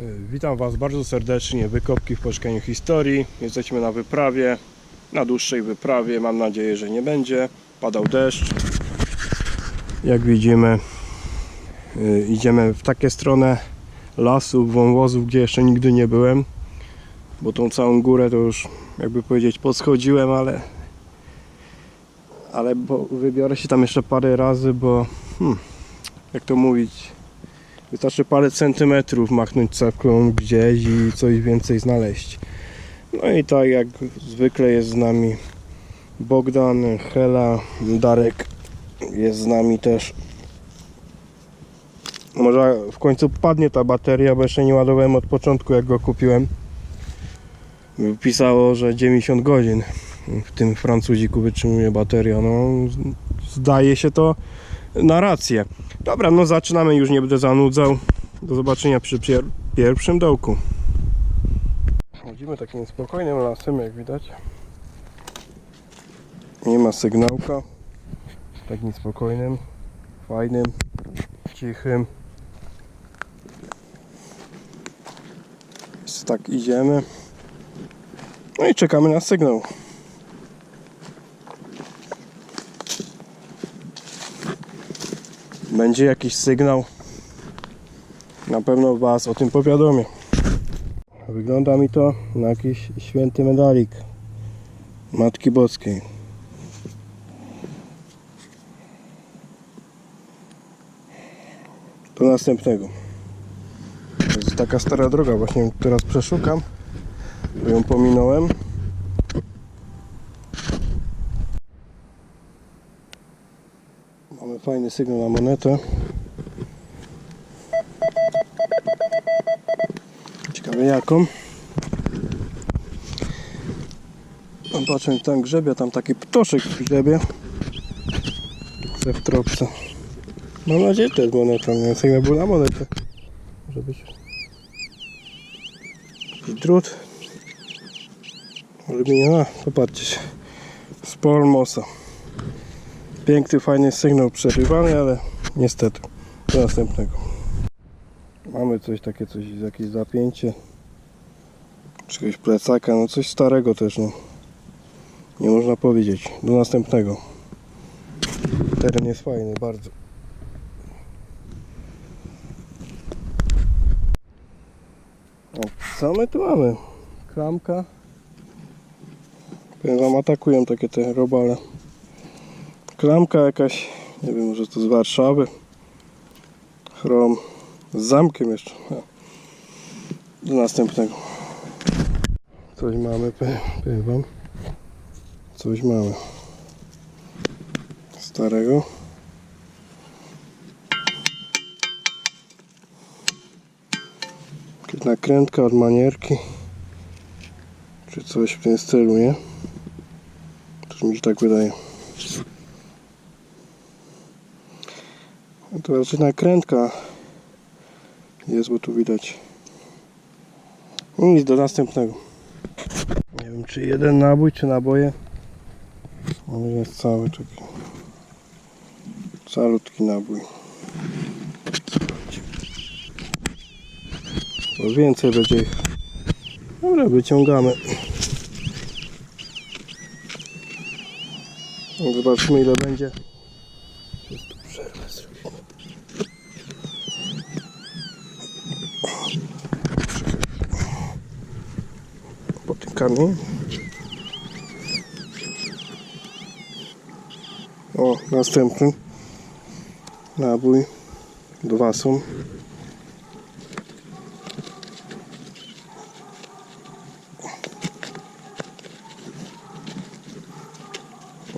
Y, Witam Was bardzo serdecznie. Wykopki w poszukaniu historii. Jesteśmy na wyprawie, na dłuższej wyprawie. Mam nadzieję, że nie będzie. Padał deszcz. Jak widzimy, y, idziemy w takie stronę lasów, wąwozów, gdzie jeszcze nigdy nie byłem. Bo tą całą górę to już, jakby powiedzieć, podschodziłem, ale ale bo wybiorę się tam jeszcze parę razy, bo hmm, jak to mówić, Wystarczy parę centymetrów machnąć cewką gdzieś i coś więcej znaleźć. No i tak jak zwykle jest z nami Bogdan, Hela, Darek jest z nami też. Może w końcu padnie ta bateria, bo jeszcze nie ładowałem od początku jak go kupiłem. Pisało, że 90 godzin w tym Francuziku wytrzymuje bateria. No, zdaje się to na rację. Dobra, no zaczynamy, już nie będę zanudzał. Do zobaczenia przy pier pierwszym dołku. Chodzimy takim spokojnym lasem, jak widać. Nie ma sygnałka. Takim spokojnym, fajnym, cichym. Więc tak idziemy. No i czekamy na sygnał. Będzie jakiś sygnał, na pewno Was o tym powiadomię. Wygląda mi to na jakiś święty medalik Matki Boskiej. Do następnego. To jest taka stara droga, właśnie teraz przeszukam, bo ją pominąłem. Mamy fajny sygnał na monetę. Ciekawe jaką. Tam patrzę, tam grzebie, tam taki ptoszek grzebie. Chce w tropce. Mam nadzieję, że to jest moneta, nie sygnał był na monetę. Może być. Jakiś drut. Aluminium, a popatrzcie się. Z Polmosa. Piękny, fajny sygnał przerywany, ale niestety do następnego. Mamy coś takie, coś, jakieś zapięcie. Czegoś plecaka, no coś starego też, no. Nie można powiedzieć. Do następnego. Teren jest fajny, bardzo. Co my tu mamy? Klamka. Powiem wam, atakują takie te robale klamka jakaś, nie wiem, może to z Warszawy. Chrom z zamkiem jeszcze. Do następnego. Coś mamy, powiem wam. Coś mamy. Starego. Nakrętka od manierki. Czy coś w tym stylu, nie? Coś mi się tak wydaje. No To raczej nakrętka jest, bo tu widać. No Nic do następnego. Nie wiem, czy jeden nabój, czy naboje. Ale jest cały taki. Calutki nabój. Bo więcej będzie ich. Dobra, wyciągamy. Zobaczmy ile będzie. Tu przerwę zrobimy. Potykamy. O, następny nabój. Dwa są.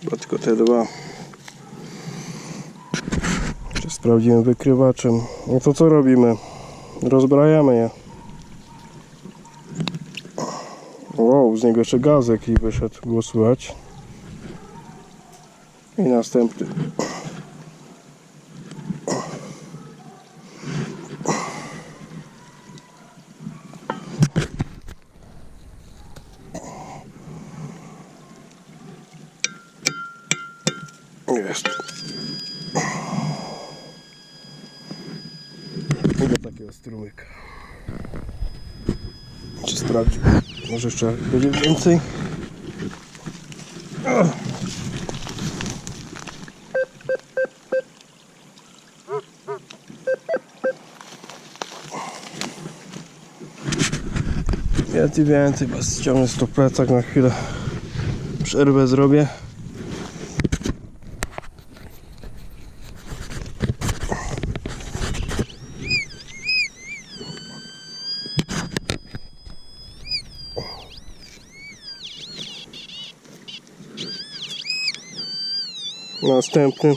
Chyba tylko te dwa. Sprawdzimy wykrywaczem. No to co robimy? Rozbrajamy je. Z niego jeszcze gaz jakiś wyszedł, było słychać. I następny. Jest. I do takiego strumyka. Czy sprawdzi? Może jeszcze będzie więcej. Więcej, więcej, bo ściągnę to plecak na chwilę. Przerwę zrobię. Następny.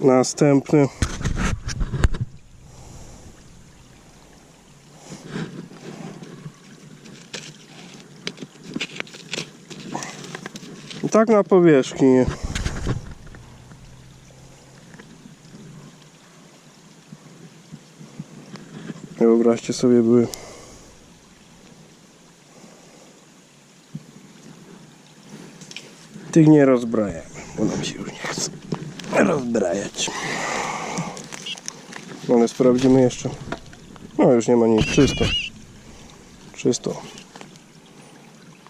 Następny. I tak na powierzchni. Wyobraźcie sobie, były Tych nie rozbrajamy, bo nam się już nie chce rozbrajać. No, Ale sprawdzimy jeszcze. No już nie ma nic, czysto. Czysto.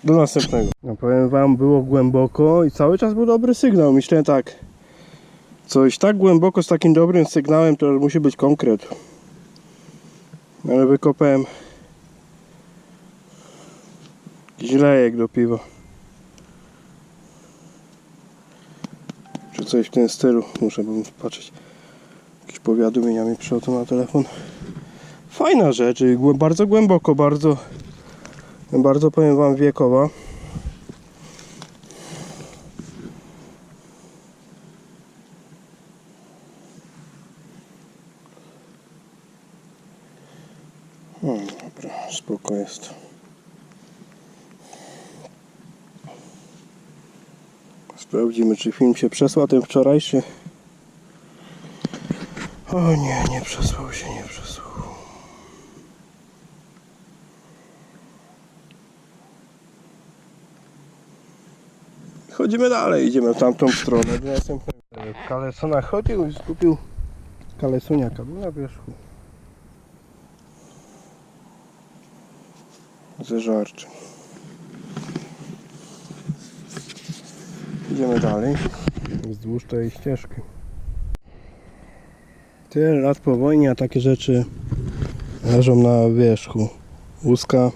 Do następnego. No powiem wam, było głęboko i cały czas był dobry sygnał. Myślałem tak, coś tak głęboko z takim dobrym sygnałem, to musi być konkret. Ale wykopałem jakiś lejek do piwa. Czy coś w tym stylu. Muszę patrzeć. Jakieś powiadomienia mi przychodzą na telefon. Fajna rzecz, bardzo głęboko, bardzo, bardzo powiem wam wiekowa. No dobra, spoko jest. Sprawdzimy, czy film się przesłał, ten wczorajszy. O nie, nie przesłał się, nie przesłał. Chodzimy dalej, idziemy w tamtą stronę następnego. Kalesona chodził i skupił kalesuniaka, był na wierzchu. Zeżarczy. Idziemy dalej wzdłuż tej ścieżki. Tyle lat po wojnie, a takie rzeczy leżą na wierzchu. Łuska,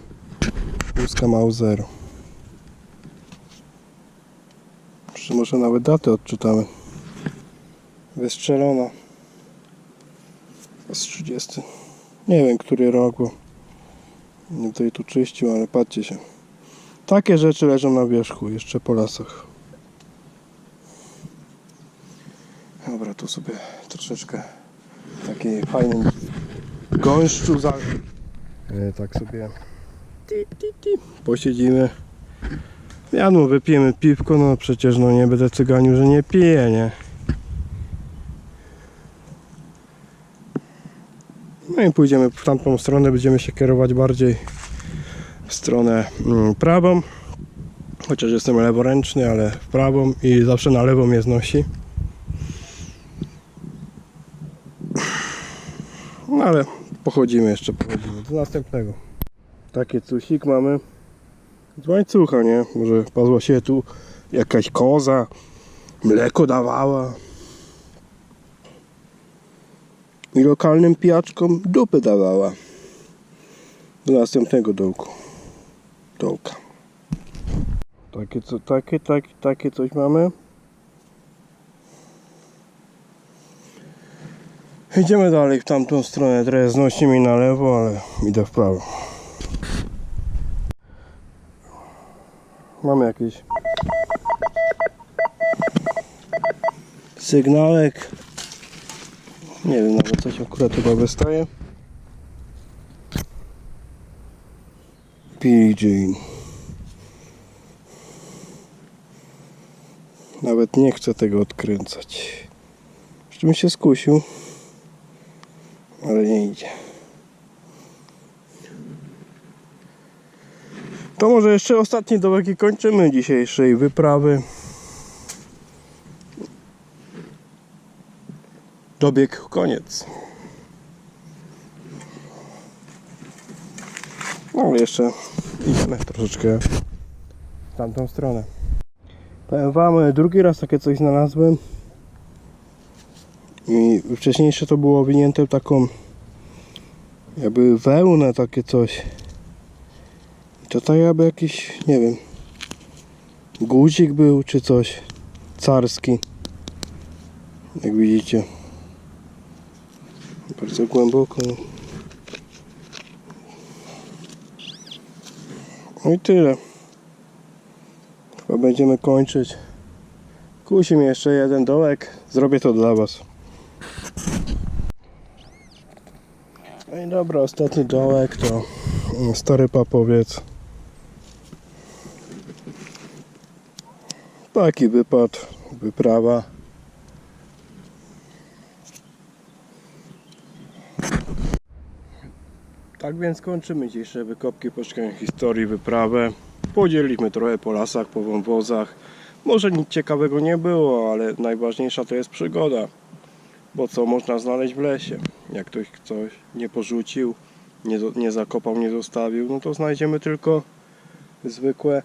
łuska Mauser. Czy może nawet datę odczytamy. Wystrzelona. Z 30. Nie wiem, który rok, bo nie tutaj tu czyścił, ale patrzcie się. Takie rzeczy leżą na wierzchu, jeszcze po lasach. Dobra, tu sobie troszeczkę taki fajny gąszczu za... E, tak sobie posiedzimy. Wiadomo, wypijemy piwko, no przecież no nie będę cyganiu, że nie piję, nie? No i pójdziemy w tamtą stronę, będziemy się kierować bardziej w stronę mm, prawą. Chociaż jestem leworęczny, ale w prawą i zawsze na lewą mnie znosi. Ale pochodzimy jeszcze, pochodzimy do następnego. Taki cusik mamy z łańcucha, nie? Może wpadła się tu jakaś koza, mleko dawała. I lokalnym pijaczkom dupy dawała. Do następnego dołku. Dołka. Takie, co, takie, takie, takie coś mamy. Idziemy dalej w tamtą stronę. Trochę znosi mi na lewo, ale idę w prawo. Mamy jakiś sygnałek. Nie wiem nawet coś akurat chyba wystaje. PJ. Nawet nie chcę tego odkręcać. Jeszcze bym się skusił to nie idzie. To może jeszcze ostatni dołek i kończymy dzisiejszej wyprawy. Dobieg koniec. No jeszcze idziemy troszeczkę w tamtą stronę. Powiem Wam, drugi raz takie coś znalazłem. I wcześniejsze to było winięte taką jakby wełnę takie coś. To tak jakby jakiś, nie wiem, guzik był czy coś carski. Jak widzicie. Bardzo głęboko. No i tyle. Chyba będziemy kończyć. Kusi mi jeszcze jeden dołek. Zrobię to dla Was. No i dobra, ostatni dołek to mm, stary papowiec. Taki wypad, wyprawa. Tak więc kończymy dzisiejsze wykopki poszukania historii, wyprawę. Podzieliliśmy trochę po lasach, po wąwozach. Może nic ciekawego nie było, ale najważniejsza to jest przygoda. Bo co można znaleźć w lesie? Jak ktoś coś nie porzucił, nie, nie zakopał, nie zostawił, no to znajdziemy tylko zwykłe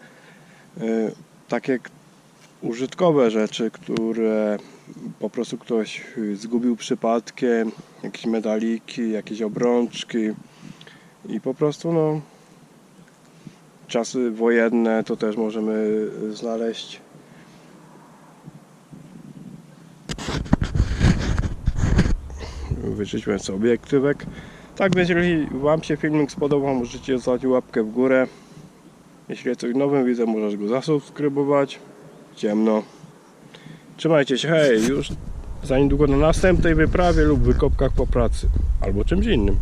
y, takie użytkowe rzeczy, które po prostu ktoś y, zgubił przypadkiem, jakieś medaliki, jakieś obrączki i po prostu no czasy wojenne to też możemy y, znaleźć wyczyśmy sobie obiektywek. Tak więc jeżeli Wam się filmik spodobał, możecie zostawić łapkę w górę. Jeśli jest coś nowym widzę, możesz go zasubskrybować. Ciemno. Trzymajcie się, hej, już za niedługo na następnej wyprawie lub wykopkach po pracy. Albo czymś innym.